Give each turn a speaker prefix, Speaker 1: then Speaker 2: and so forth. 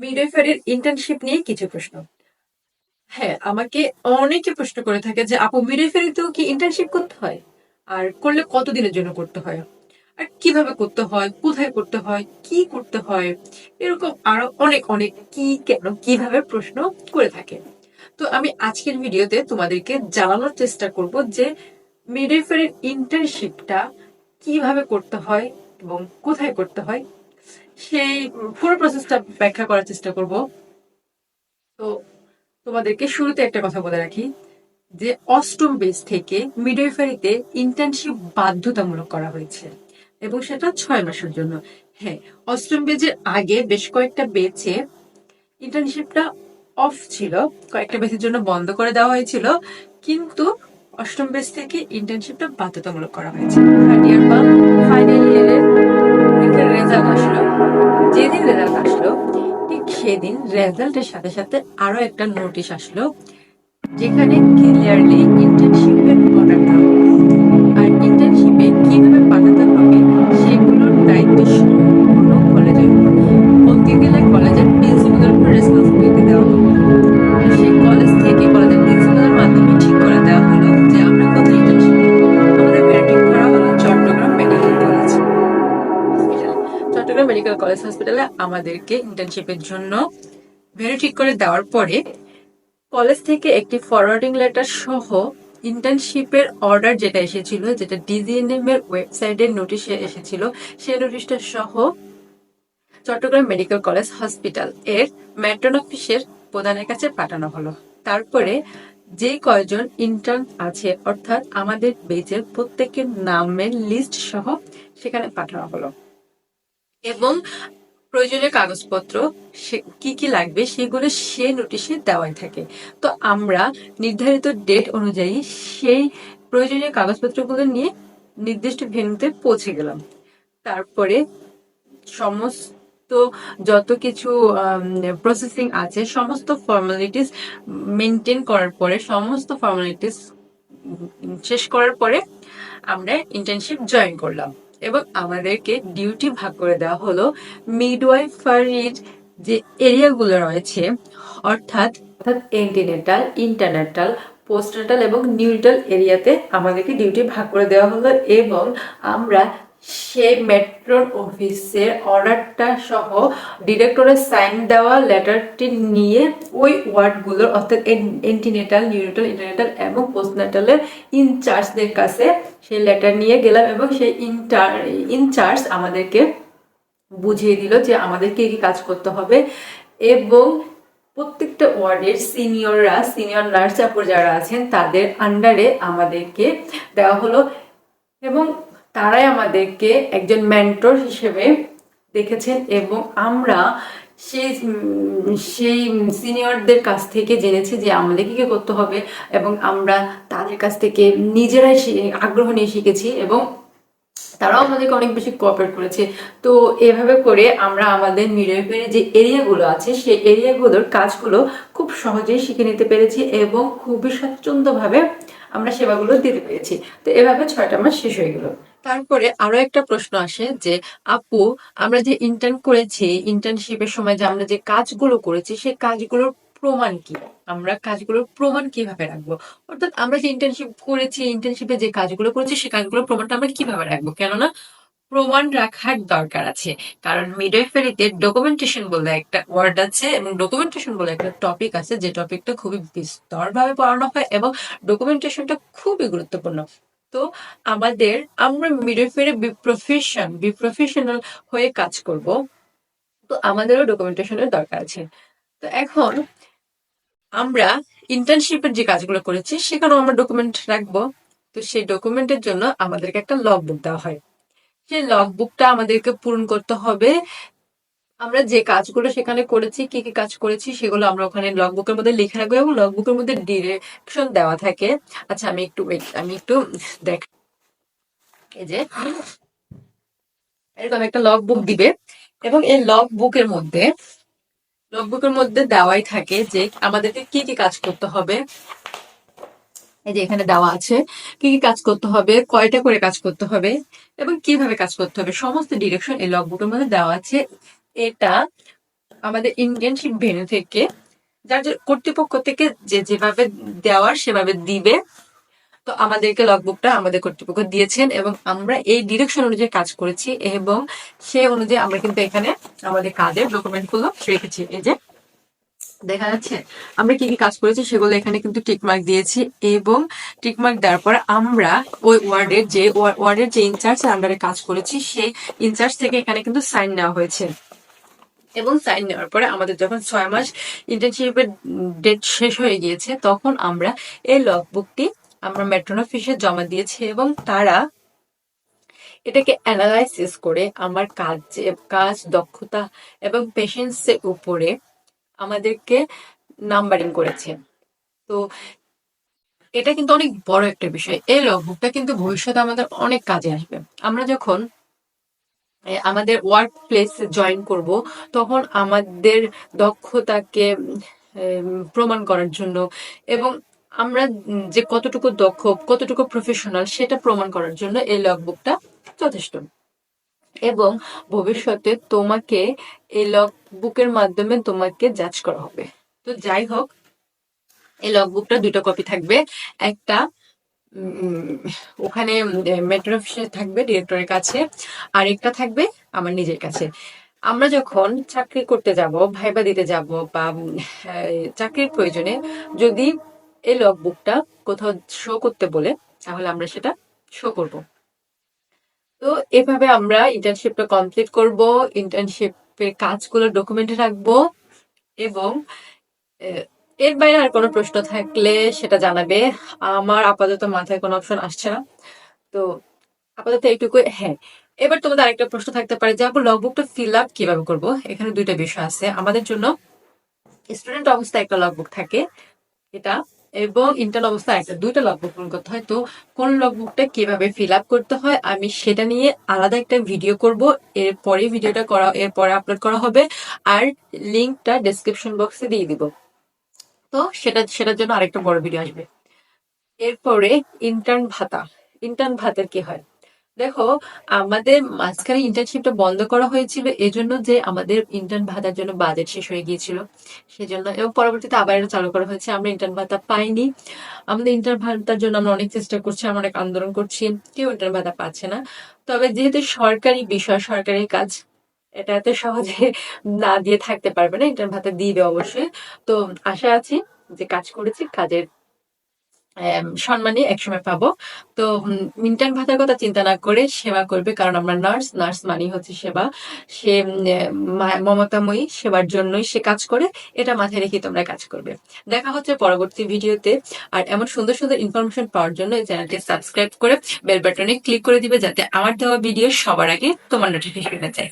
Speaker 1: মিডওয়াইফারির internship নিয়ে কিছু প্রশ্ন। হ্যাঁ আমাকে অনেকে প্রশ্ন করে থাকে যে, আপু মিডওয়াইফারিতেও কি ইন্টার্নশিপ করতে হয়? আর করলে কতদিনের জন্য করতে হয়? আর কীভাবে করতে হয়? কোথায় করতে হয়? কি করতে হয়? এরকম আরও অনেক অনেক কি, কেন, কীভাবে প্রশ্ন করে থাকে। তো আমি আজকের ভিডিওতে তোমাদেরকে জানানোর চেষ্টা করব যে মিডওয়াইফারির ইন্টার্নশিপটা কীভাবে করতে হয় এবং কোথায় করতে হয় সেই পুরো প্রসেসটা ব্যাখ্যা করার চেষ্টা করব। তো তোমাদেরকে শুরুতে একটা কথা বলে রাখি, যে অষ্টম বেস থেকে মিডওয়াইফারিতে ইন্টার্নশিপ বাধ্যতামূলক করা হয়েছে এবং সেটা ছয় মাসের জন্য। হ্যাঁ অষ্টম বেজের আগে বেশ কয়েকটা বেচে ইন্টার্নশিপটা অফ ছিল, কয়েকটা বেচের জন্য বন্ধ করে দেওয়া হয়েছিল, কিন্তু অষ্টম বেস থেকে ইন্টার্নশিপটা বাধ্যতামূলক করা হয়েছে। থার্ড ইয়ার বা ফাইনাল ইয়ারের রেজাল্ট আসলো। রেজাল্ট আসলো। ঠিক সেদিন রেজাল্টের সাথে সাথে আরও একটা নোটিশ আসলো, যেখানে ক্লিয়ারলি ইন্টার্নশিপের দেওয়া আর ইন্টার্নশিপে কীভাবে পাঠাতে হবে, সেগুলোর দায়িত্ব আমাদেরকে ইন্টার্নশিপের জন্য ভেরি ঠিক করে দেওয়ার পরে কলেজ থেকে একটি ফরওয়ার্ডিং লেটার সহ ইন্টার্নশিপের অর্ডার যেটা এসেছিল, যেটা ডিজিএনএম এর ওয়েবসাইটের নোটিশে এসেছিল, সেই নোটিশটা সহ চট্টগ্রাম মেডিকেল কলেজ হসপিটাল এর ম্যাট্রন অফিসের প্রধানের কাছে পাঠানো হলো। তারপরে যে কয়জন ইন্টার্ন আছে, অর্থাৎ আমাদের বেজের প্রত্যেকের নামের লিস্ট সহ সেখানে পাঠানো হলো। এবং প্রয়োজনীয় কাগজপত্র কি কি লাগবে সেগুলো সে নোটিশে দেওয়াই থাকে। তো আমরা নির্ধারিত ডেট অনুযায়ী সেই প্রয়োজনীয় কাগজপত্রগুলো নিয়ে নির্দিষ্ট ভেন্যুতে পৌঁছে গেলাম। তারপরে সমস্ত যত কিছু প্রসেসিং আছে, সমস্ত ফর্মালিটিস মেনটেন করার পরে, সমস্ত ফর্মালিটিস শেষ করার পরে আমরা ইন্টার্নশিপ জয়েন করলাম। এবং আমাদেরকে ডিউটি ভাগ করে দেওয়া হলো মিডওয়াইফারির যে এরিয়াগুলো রয়েছে, অর্থাৎ অর্থাৎ এন্টিনেটাল ইন্টারনেটাল পোস্টনেটাল এবং নিউটাল এরিয়াতে আমাদেরকে ডিউটি ভাগ করে দেওয়া হলো এবং আমরা সেই মেট্রোর অফিসের অর্ডারটা সহ ডিরেক্টরের সাইন দেওয়া লেটারটি নিয়ে ওই ওয়ার্ডগুলোর, অর্থাৎ এন্টিনেটাল নিউনেটাল ইন্টারনেটাল এবং পোস্টনেটালের ইনচার্জদের কাছে সেই লেটার নিয়ে গেলাম এবং সেই ইন্টার, ইনচার্জ আমাদেরকে বুঝিয়ে দিল যে আমাদের কী কি কাজ করতে হবে এবং প্রত্যেকটা ওয়ার্ডের সিনিয়ররা, সিনিয়র নার্স চাপর যারা আছেন, তাদের আন্ডারে আমাদেরকে দেওয়া হলো এবং তারাই আমাদেরকে একজন মেন্টর হিসেবে দেখেছেন এবং আমরা সেই সেই সিনিয়রদের কাছ থেকে জেনেছি যে আমাদের কি করতে হবে এবং আমরা তাদের কাছ থেকে নিজেরাই আগ্রহ নিয়ে শিখেছি এবং তারাও আমাদেরকে অনেক বেশি কোঅপারেট করেছে। তো এভাবে করে আমরা আমাদের মিডওয়াইফারি যে এরিয়াগুলো আছে, সেই এরিয়াগুলোর কাজগুলো খুব সহজেই শিখে নিতে পেরেছি এবং খুবই স্বচ্ছন্দভাবে আমরা সেবাগুলো দিতে পেরেছি। তো এভাবে ছয়টা মাস শেষ হয়ে গেল। তারপরে আরও একটা প্রশ্ন আসে যে, আপু, আমরা যে ইন্টার্ন করেছি ইন্টার্নশিপের সময় যে আমরা যে কাজগুলো করেছি সেই কাজগুলোর প্রমাণ কি? আমরা কাজগুলোর প্রমাণ কীভাবে রাখব? অর্থাৎ আমরা যে ইন্টার্নশিপ করেছি ইন্টার্নশিপে যে কাজগুলো করেছি সেই কাজগুলোর প্রমাণটা আমরা কীভাবে রাখব? কেননা প্রমাণ রাখার দরকার আছে। কারণ মিডওয়াইফারিতে ডকুমেন্টেশন বলে একটা ওয়ার্ড আছে এবং ডকুমেন্টেশন বলে একটা টপিক আছে। যে টপিকটা খুবই বিস্তরভাবে পড়ানো হয় এবং ডকুমেন্টেশনটা খুবই গুরুত্বপূর্ণ। তো আমাদের আমরা midwifery be profession be professional হয়ে কাজ করব। তো আমাদেরও ডকুমেন্টেশনের দরকার আছে। তো এখন আমরা ইন্টার্নশিপের যে কাজগুলো করেছি, সেখানেও আমরা ডকুমেন্ট রাখব। তো সেই ডকুমেন্টের জন্য আমাদেরকে একটা লগ বুক দেওয়া হয়। সেই লগ বুকটা আমাদেরকে পূরণ করতে হবে আমরা যে কাজগুলো সেখানে করেছি, কি কি কাজ করেছি, সেগুলো আমরা ওখানে লগ বুকের মধ্যে লিখে রাখব এবং লগ বুকের মধ্যে ডিরেকশন দেওয়া থাকে। আচ্ছা আমি একটু আমি একটু দেখ এই যে, এরকম একটা লগ বুক দিবে এবং এই লগ বুকের মধ্যে লগ বুকের মধ্যে দেওয়াই থাকে যে আমাদেরকে কি কি কাজ করতে হবে। এই যে এখানে দেওয়া আছে, কি কি কাজ করতে হবে, কয়টা করে কাজ করতে হবে এবং কীভাবে কাজ করতে হবে, সমস্ত ডিরেকশন এই লগ বুকের মধ্যে দেওয়া আছে। এটা আমাদের ইন্টার্নশিপ ভেন্যু থেকে, যার যার কর্তৃপক্ষ থেকে যে যেভাবে দেওয়ার সেভাবে দিবে। তো আমাদেরকে লগবুকটা আমাদের কর্তৃপক্ষ দিয়েছেন এবং আমরা এই ডিরেকশন অনুযায়ী কাজ করেছি এবং সে অনুযায়ী আমরা কিন্তু এখানে আমাদের কাজের ডকুমেন্টগুলো রেখেছি। এই যে, দেখা যাচ্ছে আমরা কি কি কাজ করেছি সেগুলো এখানে কিন্তু টিকমার্ক দিয়েছি এবং টিকমার্ক দেওয়ার পর আমরা ওই ওয়ার্ডের যে ওয়ার্ডের যে ইনচার্জ আন্ডারে কাজ করেছি সেই ইনচার্জ থেকে এখানে কিন্তু সাইন নেওয়া হয়েছে। এবং সাইন নেওয়ার পরে আমাদের যখন ছয় মাস ইন্টার্নশিপের ডেট শেষ হয়ে গিয়েছে, তখন আমরা এই লগবুকটি আমরা মেট্রন অফিসে জমা দিয়েছি এবং তারা এটাকে অ্যানালাইসিস করে আমার কাজ কাজ, দক্ষতা এবং পেশেন্সের উপরে আমাদেরকে নাম্বারিং করেছে। তো এটা কিন্তু অনেক বড় একটা বিষয়। এই লগবুকটা কিন্তু ভবিষ্যতে আমাদের অনেক কাজে আসবে। আমরা যখন আমাদের ওয়ার্ক প্লেস জয়েন করব, তখন আমাদের দক্ষতাকে প্রমাণ করার জন্য এবং আমরা যে কতটুকু দক্ষ, কতটুকু প্রফেশনাল সেটা প্রমাণ করার জন্য এই লগবুকটা যথেষ্ট। এবং ভবিষ্যতে তোমাকে এই লগবুকের মাধ্যমে তোমাকে জাজ করা হবে। তো যাই হোক, এই লগবুকটা দুটো কপি থাকবে। একটা ওখানে মেট্রো অফিসে থাকবে ডিরেক্টরের কাছে আর একটা থাকবে আমার নিজের কাছে। আমরা যখন চাকরি করতে যাব, ভাইবা দিতে যাব বা চাকরির প্রয়োজনে যদি এই লগবুকটা কোথাও শো করতে বলে, তাহলে আমরা সেটা শো করব। তো এভাবে আমরা ইন্টার্নশিপটা কমপ্লিট করব ইন্টার্নশিপের কাজগুলো ডকুমেন্টে রাখব এবং এর বাইরে আর কোনো প্রশ্ন থাকলে সেটা জানাবে। আমার আপাতত মাথায় কোনো অপশন আসছে না। তো আপাতত এইটুকু হ্যাঁ। এবার তোমাদের আরেকটা প্রশ্ন থাকতে পারে যে, আপু লগবুকটা ফিল আপ কীভাবে করব? এখানে দুইটা বিষয় আছে। আমাদের জন্য স্টুডেন্ট অবস্থায় একটা লগবুক থাকে, এটা, এবং ইন্টার্ন অবস্থায় একটা। দুইটা লগবুক পূরণ করতে হয়। তো কোন লগবুকটা কীভাবে ফিল আপ করতে হয়, আমি সেটা নিয়ে আলাদা একটা ভিডিও করব। এরপরে ভিডিওটা করা, এরপরে আপলোড করা হবে। আর লিঙ্কটা ডেসক্রিপশন বক্সে দিয়ে দিব। তো সেটা, সেটার জন্য আরেকটা বড় ভিডিও আসবে। এরপরে ইন্টার্ন ভাতা। ইন্টার্ন ভাতার কি হয়? দেখো, আমাদের মাঝখানে ইন্টার্নশিপটা বন্ধ করা হয়েছিল, এজন্য যে আমাদের ইন্টার্ন ভাতার জন্য বাজেট শেষ হয়ে গিয়েছিল। সেজন্য, এবং পরবর্তীতে আবার এটা চালু করা হয়েছে, আমরা ইন্টার্ন ভাতা পাইনি। আমাদের ইন্টার্ন ভাতার জন্য আমরা অনেক চেষ্টা করছি, আমরা অনেক আন্দোলন করছি, কেউ ইন্টার্ন ভাতা পাচ্ছে না। তবে যেহেতু সরকারি বিষয়, সরকারি কাজ এটা এত সহজে না দিয়ে থাকতে পারবে না ইন্টার্ন ভাতা দিবে অবশ্যই। তো আশা আছি যে কাজ করেছি কাজের আম, সম্মানে একসময় পাবো। তো ইন্টার্ন ভাতার কথা চিন্তা না করে সেবা করবে কারণ আমরা নার্স নার্স মানে হচ্ছে সেবা। সে মমতাময়ী সেবার জন্যই সে কাজ করে এটা মাথায় রেখে তোমরা কাজ করবে। দেখা হচ্ছে পরবর্তী ভিডিওতে আর এমন সুন্দর সুন্দর ইনফরমেশন পাওয়ার জন্য এই চ্যানেলটি সাবস্ক্রাইব করে বেল বাটনে ক্লিক করে দিবে যাতে আমার দেওয়া ভিডিও সবার আগে তোমার নোটিফিকেশনে যায়।